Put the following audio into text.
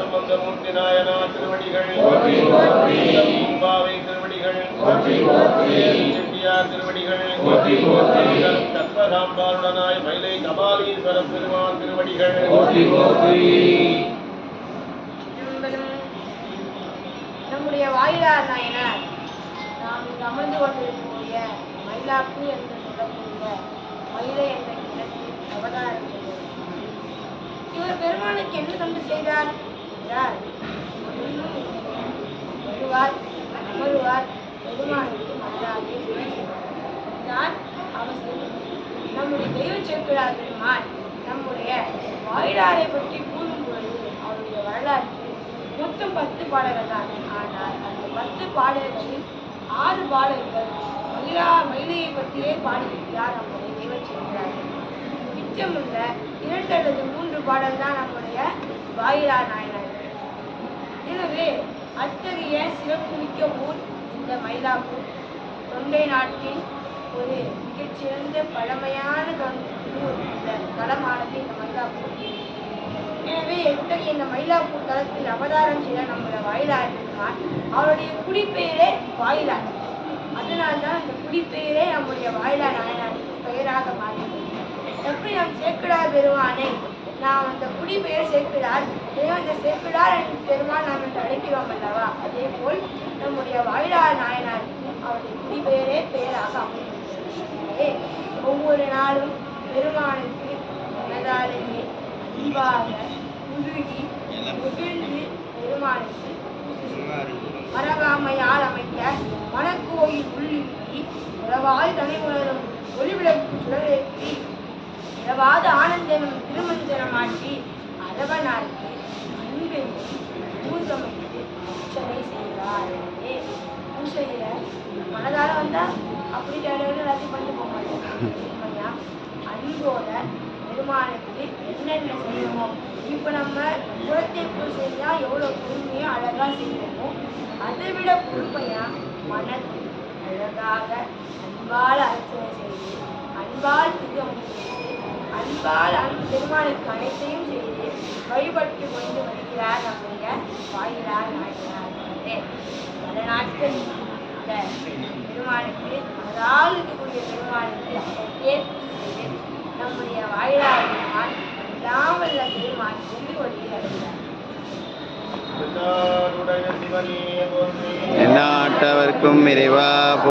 சம்பந்தமூர்த்தி நாயனா திருவடிகள். பாவை திருவடிகள். செட்டியார் திருவடிகள். கற்பகாம்பாளுடனாய் மயிலை கபாலீஸ்வர பெருமான் திருவடிகள். நம்முடைய வாயிலார் நாயனார் நாம் இங்கு அமர்ந்து கொண்டிருக்கக்கூடிய மயிலாப்பூர் என்று சொல்லக்கூடிய மயிலை என்ற இடத்தில் அவதாரம் செய்தார் இவர் பெருமானுக்கு என்ன தந்து செய்தார் இல்லை. வருவார் அமருவார் பெருமானுக்கு தான் அவர் செய்தது. நம்முடைய தெய்வ செப்பிடார் பெருமான் நம்முடைய வாயிலாரை பற்றி கூறும் பொழுது அவருடைய வரலாற்று மொத்தம் பத்து பாடல்கள் தான் ஆனால் அந்த பத்து பாடல்களில் ஆறு பாடல்கள் மயிலா மயிலையை பற்றியே பாடியிருக்கிறார் நம்முடைய தெய்வ செப்பிடார் மிச்சமுள்ள இரண்டு அல்லது மூன்று பாடல் தான் நம்முடைய வாயிலா நாயனார். எனவே அத்தகைய சிறப்புமிக்க ஊர் இந்த மயிலாப்பூர். தொண்டை நாட்டின் ஒரு மிகச்சிறந்த பழமையான ஊர் இந்த தலமானது இந்த மயிலாப்பூர். எனவே எத்தகைய இந்த மயிலாப்பூர் தளத்தில் அவதாரம் செய்த நம்முடைய வாயிலார் அவருடைய குடிப்பெயரே வாயிலார் அதனால்தான் இந்த குடிப்பெயரே நம்முடைய வாயிலார் நாயனார் பெயராக மாறி எப்படி நாம் சேக்கிடார் பெருமானை. நாம் அந்த குடிபெயர் பெயர் சேர்க்கிறார் அந்த சேர்க்கிறார் என்று பெருமான் நாம் என்று அழைக்கிறோம் அல்லவா அதே போல் நம்முடைய வாயிலார் நாயனாருக்கு அவருடைய குடிபெயரே பெயராக அமைந்திருக்கிறது. ஒவ்வொரு நாளும் பெருமானுக்கு மனதாலேயே அன்பாக உருகி முகிழ்ந்து பெருமானுக்கு மரகாமையால் அமைத்த மணக்கோயில் உள்ளிருத்தி உறவாய் உணரும் ஒளிவிளக்கு சுடரேற்றி இரவாத ஆனந்தனும் திருமஞ்சனமாட்டி அரவனாக்கி அன்பின் பூசமைத்து அர்ச்சனை செய்கிறார் எனவே பூசையில மனதார வந்தா அப்படி தேவையான எல்லாத்தையும் பண்ணிட்டு போக மாட்டேன் அன்போட பெருமானுக்கு என்னென்ன செய்யணும் இப்போ நம்ம குலத்தை பூசையா எவ்வளோ பொறுமையாக அழகாக செய்யணுமோ அதை விட பொறுமையாக மனதில் அழகாக அன்பால் அர்ச்சனை செய்யணும். அன்பு பெருமானுக்கு அனைத்தையும் செய்து வழிபட்டு கொண்டு வருகிறார் நம்முடைய வாயிலார் அவர்களே. பல நாட்கள் பெருமானுக்கு இருக்கக்கூடிய பெருமானுக்கு ஏற்பு செய்து நம்முடைய வாயிலார் பெருமான் இல்லாமல் பெருமான் சொல்லி போற்றி எந்நாட்டவர்க்கும் இறைவா